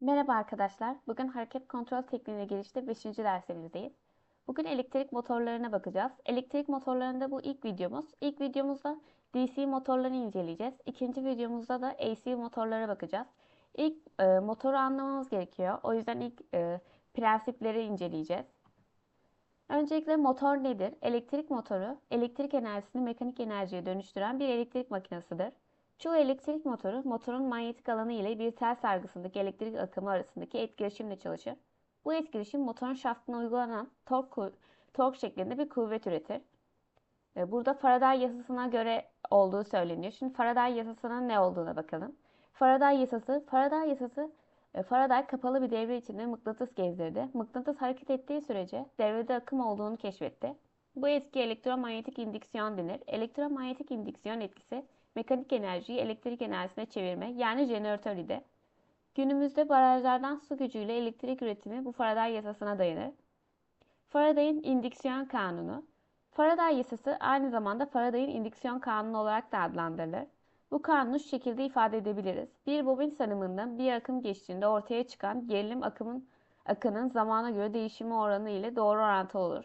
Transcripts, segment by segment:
Merhaba arkadaşlar. Bugün hareket kontrol tekniğine girişte 5. dersimizdeyiz. Bugün elektrik motorlarına bakacağız. Elektrik motorlarında bu ilk videomuz. İlk videomuzda DC motorlarını inceleyeceğiz. İkinci videomuzda da AC motorlara bakacağız. İlk e, motoru anlamamız gerekiyor. O yüzden ilk e, prensipleri inceleyeceğiz. Öncelikle motor nedir? Elektrik motoru, elektrik enerjisini mekanik enerjiye dönüştüren bir elektrik makinesidir. Çoğu elektrik motoru, motorun manyetik alanı ile bir tel sargısındaki elektrik akımı arasındaki etkileşimle çalışır. Bu etkileşim motorun şaftına uygulanan tork, tork şeklinde bir kuvvet üretir. E, burada Faraday yasasına göre olduğu söyleniyor. Şimdi Faraday yasasının ne olduğuna bakalım. Faraday yasası, Faraday yasası e, Faraday kapalı bir devre içinde mıknatıs gezdirdi. Mıknatıs hareket ettiği sürece devrede akım olduğunu keşfetti. Bu etki elektromanyetik indüksiyon denir. Elektromanyetik indüksiyon etkisi mekanik enerjiyi elektrik enerjisine çevirme yani jeneratör idi. Günümüzde barajlardan su gücüyle elektrik üretimi bu Faraday yasasına dayanır. Faraday'ın indüksiyon kanunu Faraday yasası aynı zamanda Faraday'ın indüksiyon kanunu olarak da adlandırılır. Bu kanunu şu şekilde ifade edebiliriz. Bir bobin sarımından bir akım geçtiğinde ortaya çıkan gerilim akımın akının zamana göre değişimi oranı ile doğru orantılı olur.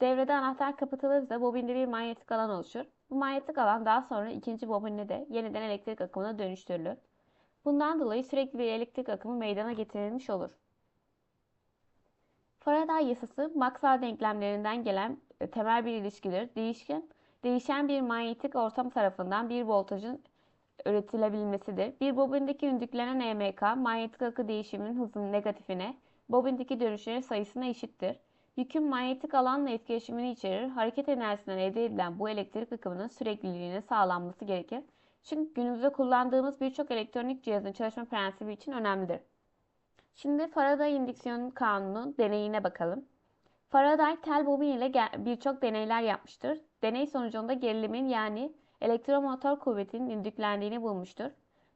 Devrede anahtar kapatılırsa bobinde bir manyetik alan oluşur. Bu manyetik alan daha sonra ikinci bobinle de yeniden elektrik akımına dönüştürülür. Bundan dolayı sürekli bir elektrik akımı meydana getirilmiş olur. Faraday yasası Maxwell denklemlerinden gelen e, temel bir ilişkidir. Değişken, değişen bir manyetik ortam tarafından bir voltajın üretilebilmesidir. Bir bobindeki ündüklenen EMK, manyetik akı değişiminin hızının negatifine, bobindeki dönüşlerin sayısına eşittir. Yükün manyetik alanla etkileşimini içerir. Hareket enerjisinden elde edilen bu elektrik akımının sürekliliğinin sağlanması gerekir. Çünkü günümüzde kullandığımız birçok elektronik cihazın çalışma prensibi için önemlidir. Şimdi Faraday indüksiyon kanunu deneyine bakalım. Faraday tel bobin ile birçok deneyler yapmıştır. Deney sonucunda gerilimin yani elektromotor kuvvetinin indüklendiğini bulmuştur.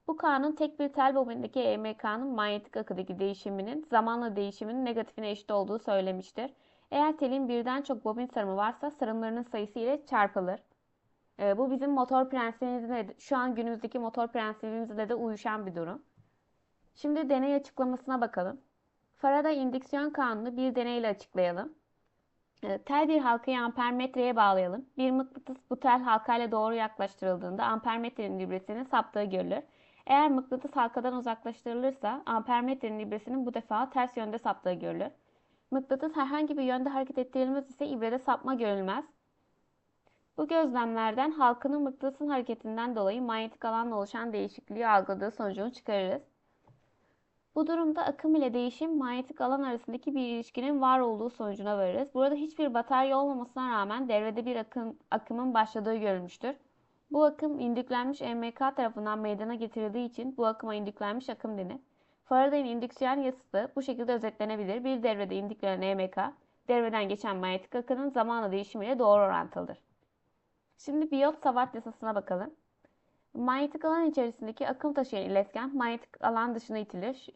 Bu kanun tek bir tel bobindeki EMK'nın manyetik akıdaki değişiminin zamanla değişiminin negatifine eşit olduğu söylemiştir. Eğer telin birden çok bobin sarımı varsa sarımlarının sayısı ile çarpılır. E, bu bizim motor prensibimizde şu an günümüzdeki motor prensibimizle de uyuşan bir durum. Şimdi deney açıklamasına bakalım. Faraday indüksiyon kanunu bir deneyle açıklayalım. E, tel bir halkayı ampermetreye bağlayalım. Bir mıknatıs bu tel halkayla doğru yaklaştırıldığında ampermetrenin libresinin saptığı görülür. Eğer mıknatıs halkadan uzaklaştırılırsa ampermetrenin libresinin bu defa ters yönde saptığı görülür. Mıknatıs herhangi bir yönde hareket ettirilmez ise ibrede sapma görülmez. Bu gözlemlerden halkının mıknatısın hareketinden dolayı manyetik alanla oluşan değişikliği algıladığı sonucunu çıkarırız. Bu durumda akım ile değişim manyetik alan arasındaki bir ilişkinin var olduğu sonucuna varırız. Burada hiçbir batarya olmamasına rağmen devrede bir akım, akımın başladığı görülmüştür. Bu akım indüklenmiş EMK tarafından meydana getirildiği için bu akıma indüklenmiş akım denir. Faraday'ın indüksiyon yasası bu şekilde özetlenebilir. Bir devrede indüklenen EMK, devreden geçen manyetik akının zamanla değişimiyle doğru orantılıdır. Şimdi Biot-Savart yasasına bakalım. Manyetik alan içerisindeki akım taşıyan iletken manyetik alan dışına itilir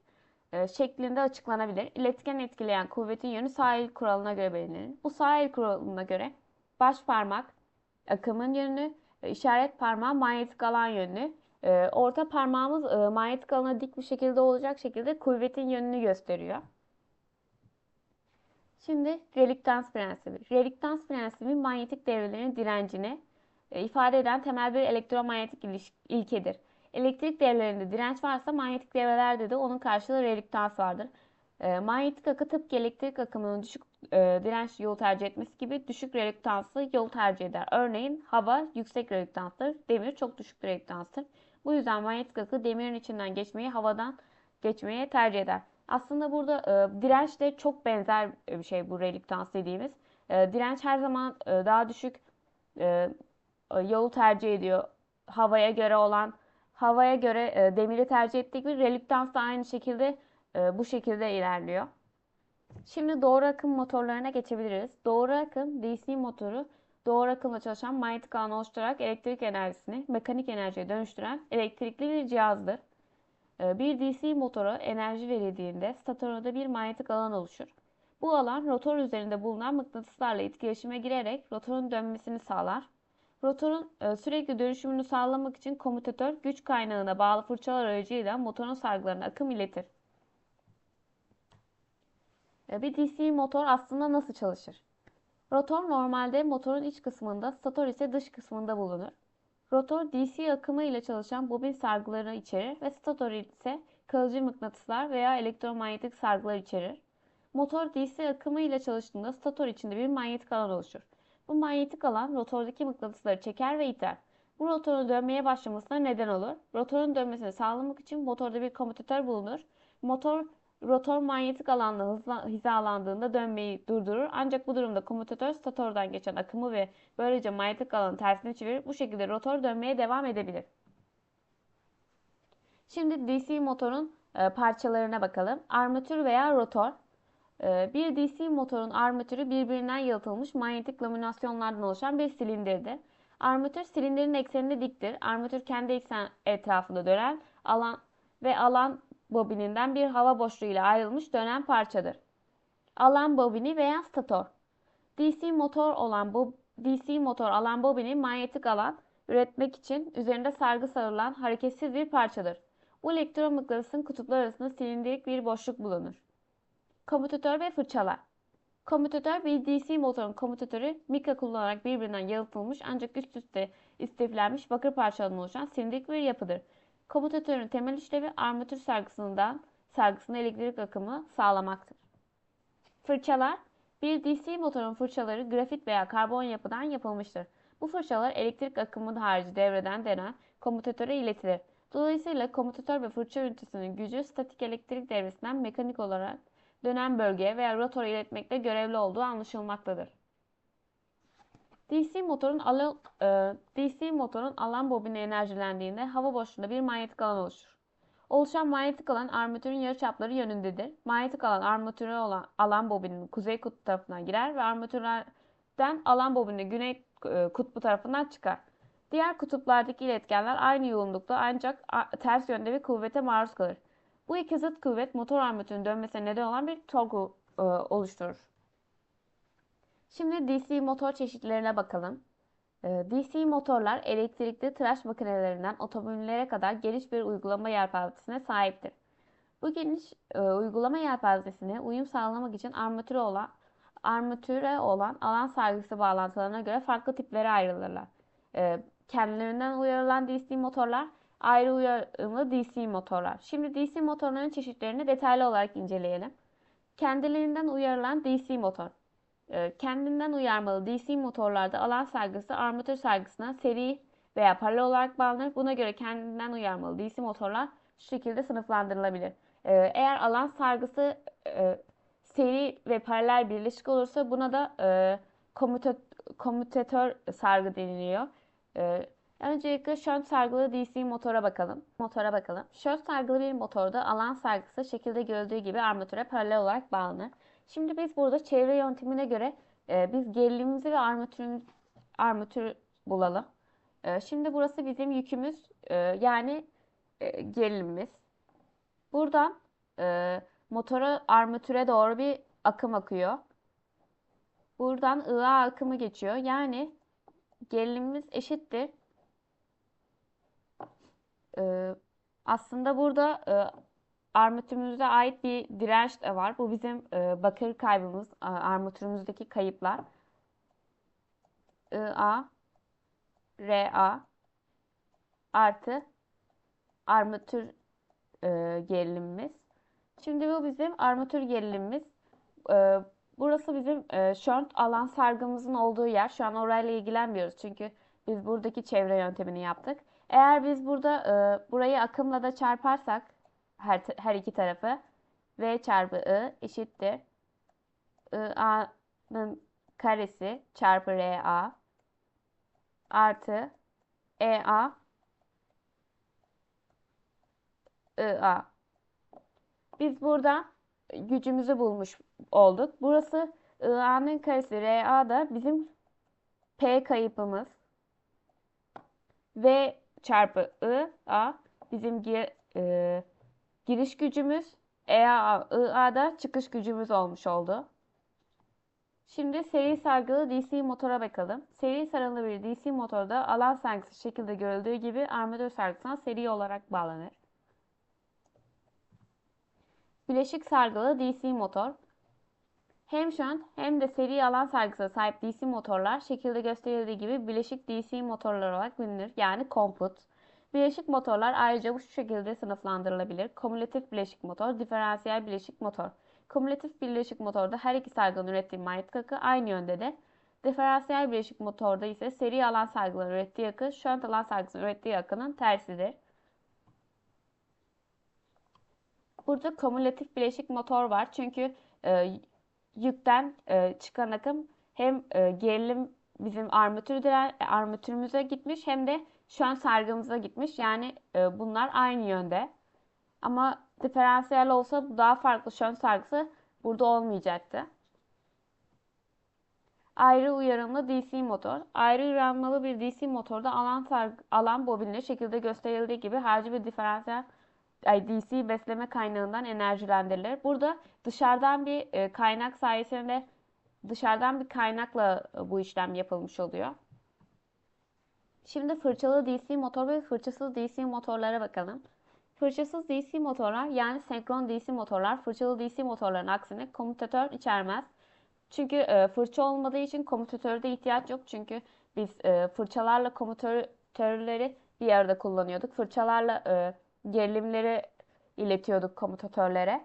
e, şeklinde açıklanabilir. İletken etkileyen kuvvetin yönü sağ el kuralına göre belirlenir. Bu sağ el kuralına göre baş parmak akımın yönünü, işaret parmağı manyetik alan yönünü, e, orta parmağımız e, manyetik alana dik bir şekilde olacak şekilde kuvvetin yönünü gösteriyor. Şimdi reliktans prensibi. Reliktans prensibi manyetik devrelerin direncini ifade eden temel bir elektromanyetik ilkedir. Elektrik devrelerinde direnç varsa manyetik devrelerde de onun karşılığı reliktans vardır. manyetik akı tıpkı elektrik akımının düşük e, direnç yol tercih etmesi gibi düşük relüktanslı yol tercih eder. Örneğin hava yüksek relüktanstır, demir çok düşük relüktanstır. Bu yüzden manyetik akı demirin içinden geçmeyi havadan geçmeye tercih eder. Aslında burada e, direnç de çok benzer bir şey bu reliktans dediğimiz. E, direnç her zaman e, daha düşük e, yolu tercih ediyor. Havaya göre olan, havaya göre e, demiri tercih ettiği gibi reliktans da aynı şekilde e, bu şekilde ilerliyor. Şimdi doğru akım motorlarına geçebiliriz. Doğru akım DC motoru doğru akımla çalışan manyetik alan oluşturarak elektrik enerjisini mekanik enerjiye dönüştüren elektrikli bir cihazdır. Ee, bir DC motora enerji verildiğinde statorda bir manyetik alan oluşur. Bu alan rotor üzerinde bulunan mıknatıslarla etkileşime girerek rotorun dönmesini sağlar. Rotorun e, sürekli dönüşümünü sağlamak için komutatör güç kaynağına bağlı fırçalar aracıyla motorun sargılarına akım iletir. E, Bir DC motor aslında nasıl çalışır? Rotor normalde motorun iç kısmında, stator ise dış kısmında bulunur. Rotor DC akımı ile çalışan bobin sargıları içerir ve stator ise kalıcı mıknatıslar veya elektromanyetik sargılar içerir. Motor DC akımı ile çalıştığında stator içinde bir manyetik alan oluşur. Bu manyetik alan rotordaki mıknatısları çeker ve iter. Bu rotorun dönmeye başlamasına neden olur. Rotorun dönmesini sağlamak için motorda bir komütatör bulunur. Motor rotor manyetik alanla hızla, hizalandığında dönmeyi durdurur. Ancak bu durumda komütatör statordan geçen akımı ve böylece manyetik alanı tersine çevirir. Bu şekilde rotor dönmeye devam edebilir. Şimdi DC motorun e, parçalarına bakalım. Armatür veya rotor. E, bir DC motorun armatürü birbirinden yalıtılmış manyetik laminasyonlardan oluşan bir silindirdir. Armatür silindirin ekseninde diktir. Armatür kendi eksen etrafında dönen alan ve alan bobininden bir hava boşluğu ile ayrılmış dönen parçadır. Alan bobini veya stator. DC motor olan bu DC motor alan bobini manyetik alan üretmek için üzerinde sargı sarılan hareketsiz bir parçadır. Bu elektromıknatısın kutuplar arasında silindirik bir boşluk bulunur. Komütatör ve fırçalar. Komütatör bir DC motorun komütatörü mika kullanarak birbirinden yalıtılmış ancak üst üste istiflenmiş bakır parçalarından oluşan silindirik bir yapıdır. Komutatörün temel işlevi armatür sargısından sargısına elektrik akımı sağlamaktır. Fırçalar bir DC motorun fırçaları grafit veya karbon yapıdan yapılmıştır. Bu fırçalar elektrik akımı harici devreden denen komutatöre iletilir. Dolayısıyla komutatör ve fırça ünitesinin gücü statik elektrik devresinden mekanik olarak dönen bölgeye veya rotora iletmekle görevli olduğu anlaşılmaktadır. DC motorun alan, e, DC motorun alan bobini enerjilendiğinde hava boşluğunda bir manyetik alan oluşur. Oluşan manyetik alan armatürün yarıçapları yönündedir. Manyetik alan armatüre olan alan bobinin kuzey kutbu tarafından girer ve armatürden alan bobinin güney e, kutbu tarafından çıkar. Diğer kutuplardaki iletkenler aynı yoğunlukta ancak ters yönde bir kuvvete maruz kalır. Bu iki zıt kuvvet motor armatürün dönmesine neden olan bir torku e, oluşturur. Şimdi DC motor çeşitlerine bakalım. Ee, DC motorlar elektrikli tıraş makinelerinden otomobillere kadar geniş bir uygulama yelpazesine sahiptir. Bu geniş e, uygulama yelpazesine uyum sağlamak için armatüre olan armatüre olan alan sargısı bağlantılarına göre farklı tiplere ayrılırlar. E, kendilerinden uyarılan DC motorlar, ayrı uyarımlı DC motorlar. Şimdi DC motorların çeşitlerini detaylı olarak inceleyelim. Kendilerinden uyarılan DC motor. Ee, kendinden uyarmalı DC motorlarda alan sargısı armatür sargısına seri veya paralel olarak bağlanır. Buna göre kendinden uyarmalı DC motorlar şu şekilde sınıflandırılabilir. Ee, eğer alan sargısı e, seri ve paralel birleşik olursa buna da e, komutatör sargı deniliyor. Ee, öncelikle şönt sargılı DC motora bakalım. Motora bakalım. Şönt sargılı bir motorda alan sargısı şekilde görüldüğü gibi armatüre paralel olarak bağlanır. Şimdi biz burada çevre yöntemine göre e, biz gerilimimizi ve armatürümüz, armatür bulalım. E, şimdi burası bizim yükümüz e, yani e, gerilimimiz. Buradan e, motora armatüre doğru bir akım akıyor. Buradan ığa akımı geçiyor. Yani gerilimimiz eşittir. E, aslında burada e, armatürümüze ait bir direnç de var. Bu bizim e, bakır kaybımız, armatürümüzdeki kayıplar. IA, RA artı armatür e, gerilimimiz. Şimdi bu bizim armatür gerilimimiz. E, burası bizim e, şönt alan sargımızın olduğu yer. Şu an orayla ilgilenmiyoruz çünkü biz buradaki çevre yöntemini yaptık. Eğer biz burada e, burayı akımla da çarparsak her, her iki tarafı. V çarpı I eşittir. IA'nın karesi çarpı RA artı EA IA. Biz burada gücümüzü bulmuş olduk. Burası IA'nın karesi RA da bizim P kayıpımız. V çarpı I A bizim e, Giriş gücümüz EA, çıkış gücümüz olmuş oldu. Şimdi seri sargılı DC motora bakalım. Seri sarılı bir DC motorda alan sargısı şekilde görüldüğü gibi armatür sargısına seri olarak bağlanır. Bileşik sargılı DC motor. Hem şönt hem de seri alan sargısına sahip DC motorlar şekilde gösterildiği gibi bileşik DC motorlar olarak bilinir. Yani komput. Bileşik motorlar ayrıca bu şekilde sınıflandırılabilir. Kumülatif bileşik motor, diferansiyel bileşik motor. Kumülatif bileşik motorda her iki sargının ürettiği manyetik akı aynı yönde de. Diferansiyel bileşik motorda ise seri alan sargıların ürettiği akı, şönt alan sargısının ürettiği akının tersidir. Burada kumülatif bileşik motor var. Çünkü e, yükten e, çıkan akım hem e, gerilim bizim armatür diren, armatürümüze gitmiş hem de şu an sargımıza gitmiş. Yani e, bunlar aynı yönde. Ama diferansiyel olsa daha farklı şön sargısı burada olmayacaktı. Ayrı uyarımlı DC motor. Ayrı uyarımlı bir DC motorda alan sargı, alan bobinli şekilde gösterildiği gibi harcı bir diferansiyel DC besleme kaynağından enerjilendirilir. Burada dışarıdan bir e, kaynak sayesinde dışarıdan bir kaynakla e, bu işlem yapılmış oluyor. Şimdi fırçalı DC motor ve fırçasız DC motorlara bakalım. Fırçasız DC motorlar yani senkron DC motorlar fırçalı DC motorların aksine komutatör içermez. Çünkü e, fırça olmadığı için komutatörde ihtiyaç yok. Çünkü biz e, fırçalarla komutatörleri bir arada kullanıyorduk. Fırçalarla e, gerilimleri iletiyorduk komutatörlere.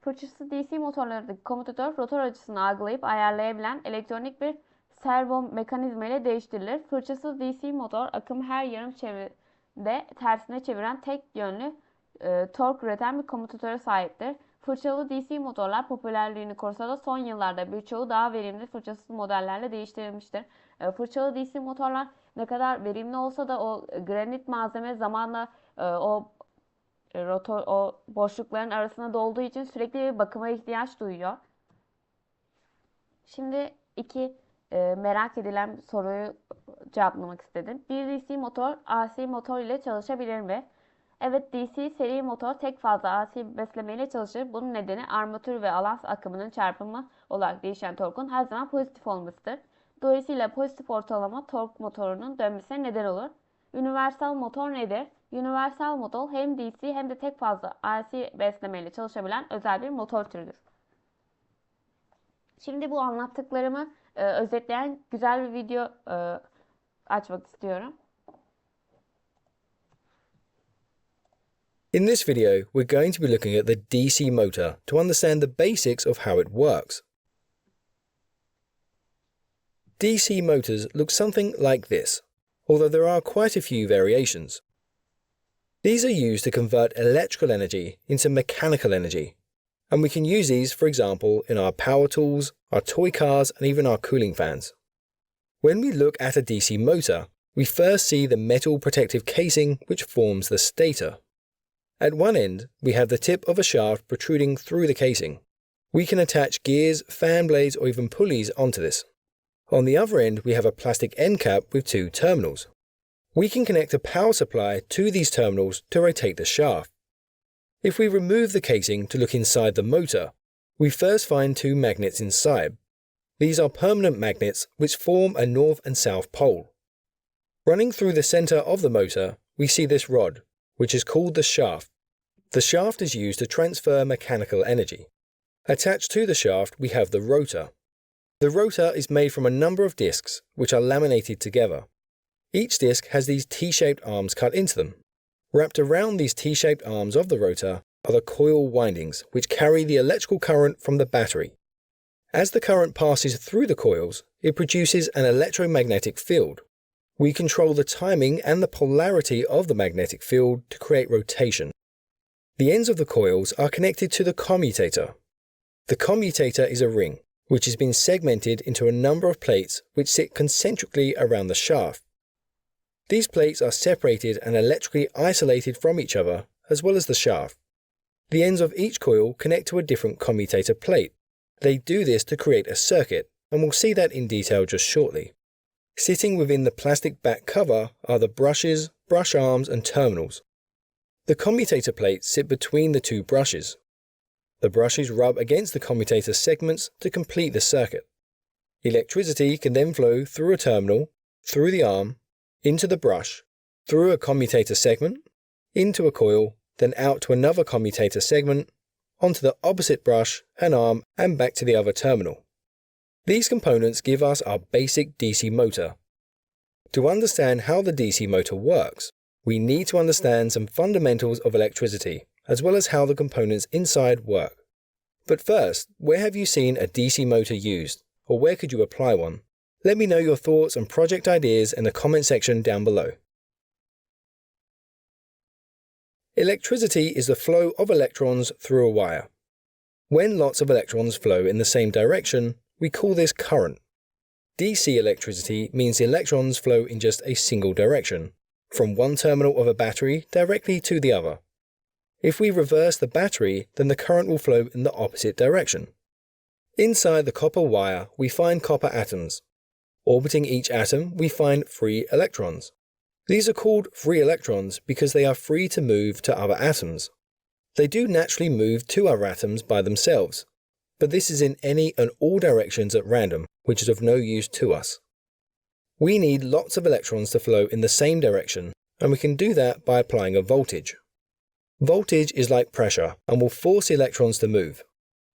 Fırçası DC motorlarındaki komutatör rotor açısını algılayıp ayarlayabilen elektronik bir servo mekanizma ile değiştirilir. Fırçasız DC motor akım her yarım çevirde tersine çeviren tek yönlü e, tork üreten bir komutatöre sahiptir. Fırçalı DC motorlar popülerliğini korusa da son yıllarda birçoğu daha verimli fırçasız modellerle değiştirilmiştir. E, fırçalı DC motorlar ne kadar verimli olsa da o granit malzeme zamanla e, o e, rotor o boşlukların arasına dolduğu için sürekli bir bakıma ihtiyaç duyuyor. Şimdi iki e, merak edilen soruyu cevaplamak istedim. Bir DC motor AC motor ile çalışabilir mi? Evet DC seri motor tek fazla AC besleme ile çalışır. Bunun nedeni armatür ve alan akımının çarpımı olarak değişen torkun her zaman pozitif olmasıdır. Dolayısıyla pozitif ortalama tork motorunun dönmesine neden olur. Universal motor nedir? Universal motor hem DC hem de tek fazla AC besleme ile çalışabilen özel bir motor türüdür. Şimdi bu anlattıklarımı e, özetleyen güzel bir video e, açmak istiyorum. In this video, we're going to be looking at the DC motor to understand the basics of how it works. DC motors look something like this, although there are quite a few variations. These are used to convert electrical energy into mechanical energy, and we can use these, for example, in our power tools, our toy cars, and even our cooling fans. When we look at a DC motor, we first see the metal protective casing which forms the stator. At one end, we have the tip of a shaft protruding through the casing. We can attach gears, fan blades, or even pulleys onto this. On the other end, we have a plastic end cap with two terminals. We can connect a power supply to these terminals to rotate the shaft. If we remove the casing to look inside the motor, we first find two magnets inside. These are permanent magnets which form a north and south pole. Running through the centre of the motor, we see this rod, which is called the shaft. The shaft is used to transfer mechanical energy. Attached to the shaft, we have the rotor. The rotor is made from a number of discs which are laminated together. Each disc has these T shaped arms cut into them. Wrapped around these T shaped arms of the rotor are the coil windings which carry the electrical current from the battery. As the current passes through the coils, it produces an electromagnetic field. We control the timing and the polarity of the magnetic field to create rotation. The ends of the coils are connected to the commutator. The commutator is a ring, which has been segmented into a number of plates which sit concentrically around the shaft. These plates are separated and electrically isolated from each other, as well as the shaft. The ends of each coil connect to a different commutator plate. They do this to create a circuit, and we'll see that in detail just shortly. Sitting within the plastic back cover are the brushes, brush arms, and terminals. The commutator plates sit between the two brushes. The brushes rub against the commutator segments to complete the circuit. Electricity can then flow through a terminal, through the arm, into the brush, through a commutator segment, into a coil, then out to another commutator segment, onto the opposite brush and arm and back to the other terminal. These components give us our basic DC motor. To understand how the DC motor works, we need to understand some fundamentals of electricity, as well as how the components inside work. But first, where have you seen a DC motor used, or where could you apply one? Let me know your thoughts and project ideas in the comment section down below. Electricity is the flow of electrons through a wire. When lots of electrons flow in the same direction, we call this current. DC electricity means the electrons flow in just a single direction, from one terminal of a battery directly to the other. If we reverse the battery, then the current will flow in the opposite direction. Inside the copper wire, we find copper atoms. Orbiting each atom, we find free electrons. These are called free electrons because they are free to move to other atoms. They do naturally move to other atoms by themselves, but this is in any and all directions at random, which is of no use to us. We need lots of electrons to flow in the same direction, and we can do that by applying a voltage. Voltage is like pressure and will force electrons to move.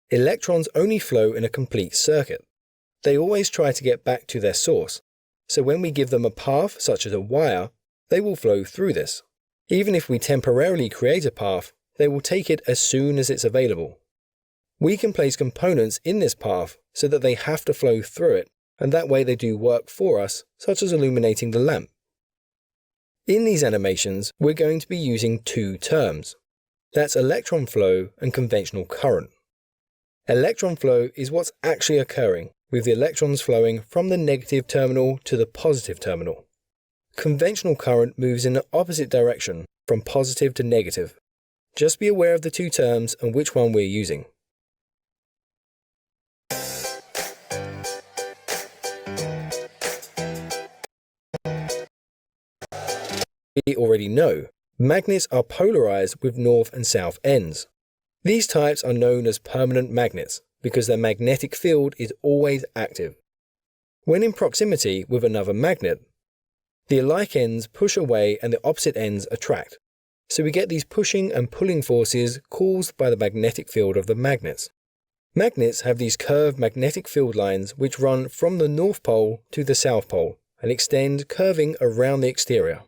Electrons only flow in a complete circuit. They always try to get back to their source, so when we give them a path, such as a wire, they will flow through this. Even if we temporarily create a path, they will take it as soon as it's available. We can place components in this path so that they have to flow through it, and that way they do work for us, such as illuminating the lamp. In these animations, we're going to be using two terms. That's electron flow and conventional current. Electron flow is what's actually occurring, with the electrons flowing from the negative terminal to the positive terminal. Conventional current moves in the opposite direction, from positive to negative. Just be aware of the two terms and which one we're using. we already know, magnets are polarized with north and south ends. These types are known as permanent magnets because their magnetic field is always active. When in proximity with another magnet, the alike ends push away and the opposite ends attract. So we get these pushing and pulling forces caused by the magnetic field of the magnets. Magnets have these curved magnetic field lines which run from the north pole to the south pole and extend curving around the exterior.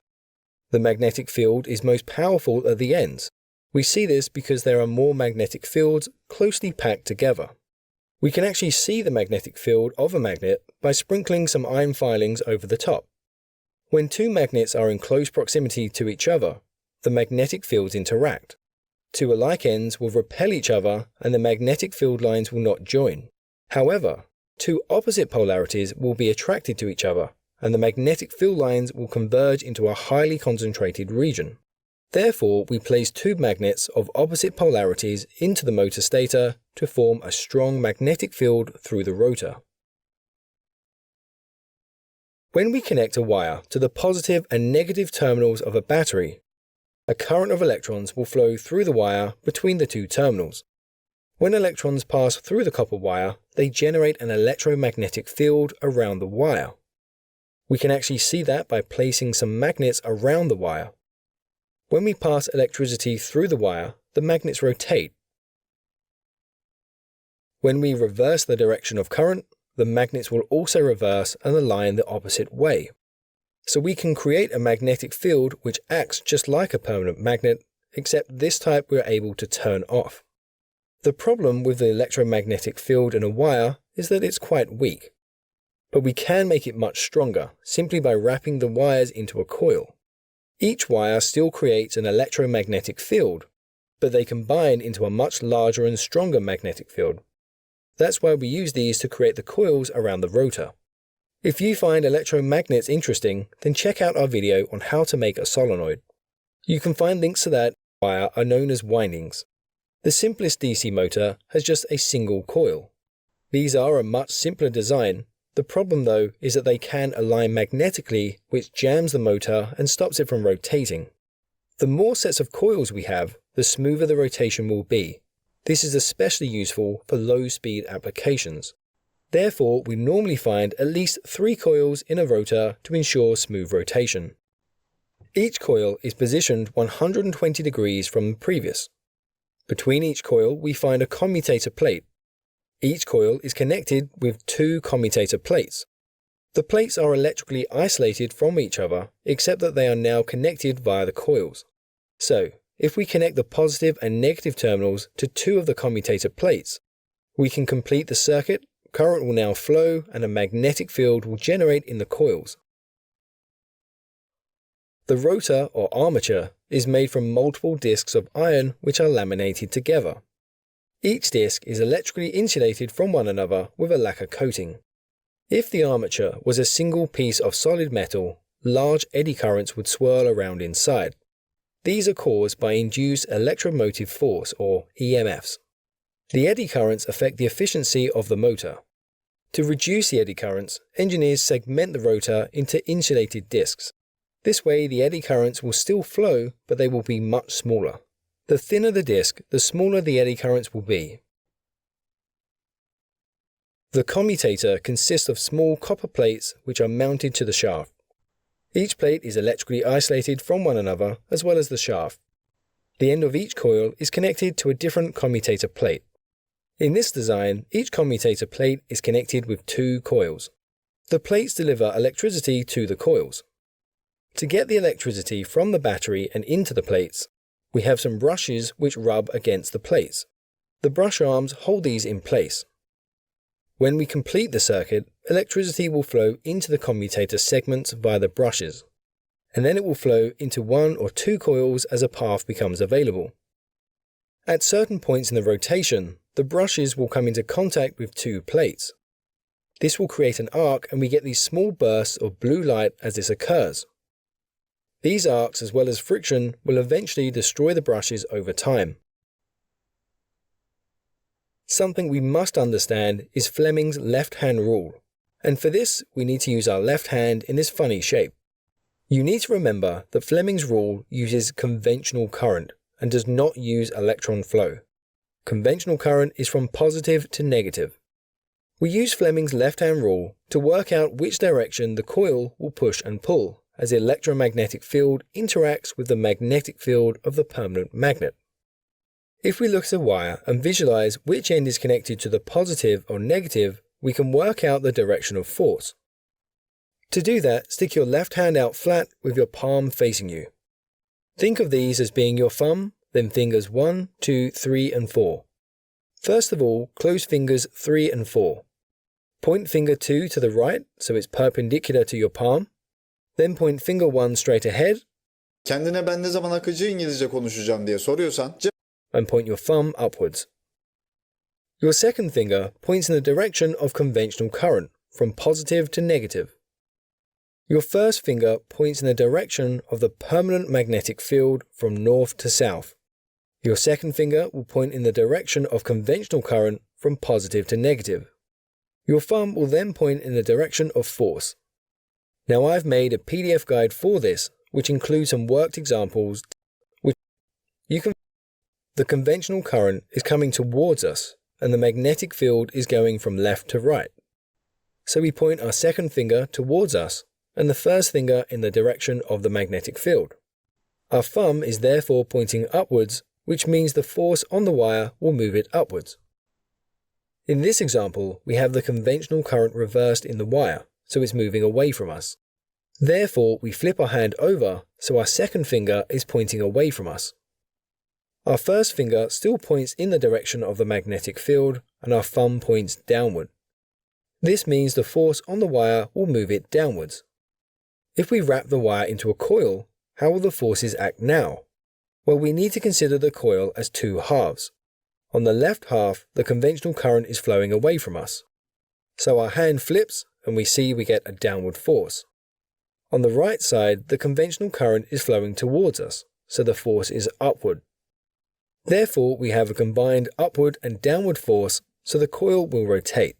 The magnetic field is most powerful at the ends. We see this because there are more magnetic fields closely packed together. We can actually see the magnetic field of a magnet by sprinkling some iron filings over the top. When two magnets are in close proximity to each other, the magnetic fields interact. Two alike ends will repel each other and the magnetic field lines will not join. However, two opposite polarities will be attracted to each other and the magnetic field lines will converge into a highly concentrated region. Therefore, we place two magnets of opposite polarities into the motor stator to form a strong magnetic field through the rotor. When we connect a wire to the positive and negative terminals of a battery, a current of electrons will flow through the wire between the two terminals. When electrons pass through the copper wire, they generate an electromagnetic field around the wire. We can actually see that by placing some magnets around the wire. When we pass electricity through the wire, the magnets rotate. When we reverse the direction of current, the magnets will also reverse and align the opposite way. So we can create a magnetic field which acts just like a permanent magnet, except this type we're able to turn off. The problem with the electromagnetic field in a wire is that it's quite weak but we can make it much stronger simply by wrapping the wires into a coil. Each wire still creates an electromagnetic field, but they combine into a much larger and stronger magnetic field. That's why we use these to create the coils around the rotor. If you find electromagnets interesting, then check out our video on how to make a solenoid. You can find links to that wire are known as windings. The simplest DC motor has just a single coil. These are a much simpler design the problem, though, is that they can align magnetically, which jams the motor and stops it from rotating. The more sets of coils we have, the smoother the rotation will be. This is especially useful for low speed applications. Therefore, we normally find at least three coils in a rotor to ensure smooth rotation. Each coil is positioned 120 degrees from the previous. Between each coil, we find a commutator plate. Each coil is connected with two commutator plates. The plates are electrically isolated from each other, except that they are now connected via the coils. So, if we connect the positive and negative terminals to two of the commutator plates, we can complete the circuit, current will now flow, and a magnetic field will generate in the coils. The rotor or armature is made from multiple discs of iron which are laminated together. Each disc is electrically insulated from one another with a lacquer coating. If the armature was a single piece of solid metal, large eddy currents would swirl around inside. These are caused by induced electromotive force or EMFs. The eddy currents affect the efficiency of the motor. To reduce the eddy currents, engineers segment the rotor into insulated discs. This way, the eddy currents will still flow, but they will be much smaller. The thinner the disc, the smaller the eddy currents will be. The commutator consists of small copper plates which are mounted to the shaft. Each plate is electrically isolated from one another as well as the shaft. The end of each coil is connected to a different commutator plate. In this design, each commutator plate is connected with two coils. The plates deliver electricity to the coils. To get the electricity from the battery and into the plates, we have some brushes which rub against the plates. The brush arms hold these in place. When we complete the circuit, electricity will flow into the commutator segments via the brushes, and then it will flow into one or two coils as a path becomes available. At certain points in the rotation, the brushes will come into contact with two plates. This will create an arc and we get these small bursts of blue light as this occurs. These arcs, as well as friction, will eventually destroy the brushes over time. Something we must understand is Fleming's left-hand rule, and for this we need to use our left hand in this funny shape. You need to remember that Fleming's rule uses conventional current and does not use electron flow. Conventional current is from positive to negative. We use Fleming's left-hand rule to work out which direction the coil will push and pull as the electromagnetic field interacts with the magnetic field of the permanent magnet. If we look at a wire and visualize which end is connected to the positive or negative, we can work out the direction of force. To do that, stick your left hand out flat with your palm facing you. Think of these as being your thumb, then fingers 1, 2, 3, and 4. First of all, close fingers 3 and 4. Point finger 2 to the right so it's perpendicular to your palm. Then point finger 1 straight ahead Kendine ben ne zaman akıcı İngilizce konuşacağım diye soruyorsan and point your thumb upwards. Your second finger points in the direction of conventional current, from positive to negative. Your first finger points in the direction of the permanent magnetic field from north to south. Your second finger will point in the direction of conventional current from positive to negative. Your thumb will then point in the direction of force. Now I've made a PDF guide for this, which includes some worked examples which you can the conventional current is coming towards us and the magnetic field is going from left to right. So we point our second finger towards us and the first finger in the direction of the magnetic field. Our thumb is therefore pointing upwards which means the force on the wire will move it upwards. In this example, we have the conventional current reversed in the wire, so it's moving away from us. Therefore, we flip our hand over, so our second finger is pointing away from us. Our first finger still points in the direction of the magnetic field, and our thumb points downward. This means the force on the wire will move it downwards. If we wrap the wire into a coil, how will the forces act now? Well, we need to consider the coil as two halves. On the left half, the conventional current is flowing away from us. So our hand flips and we see we get a downward force. On the right side, the conventional current is flowing towards us, so the force is upward. Therefore, we have a combined upward and downward force, so the coil will rotate.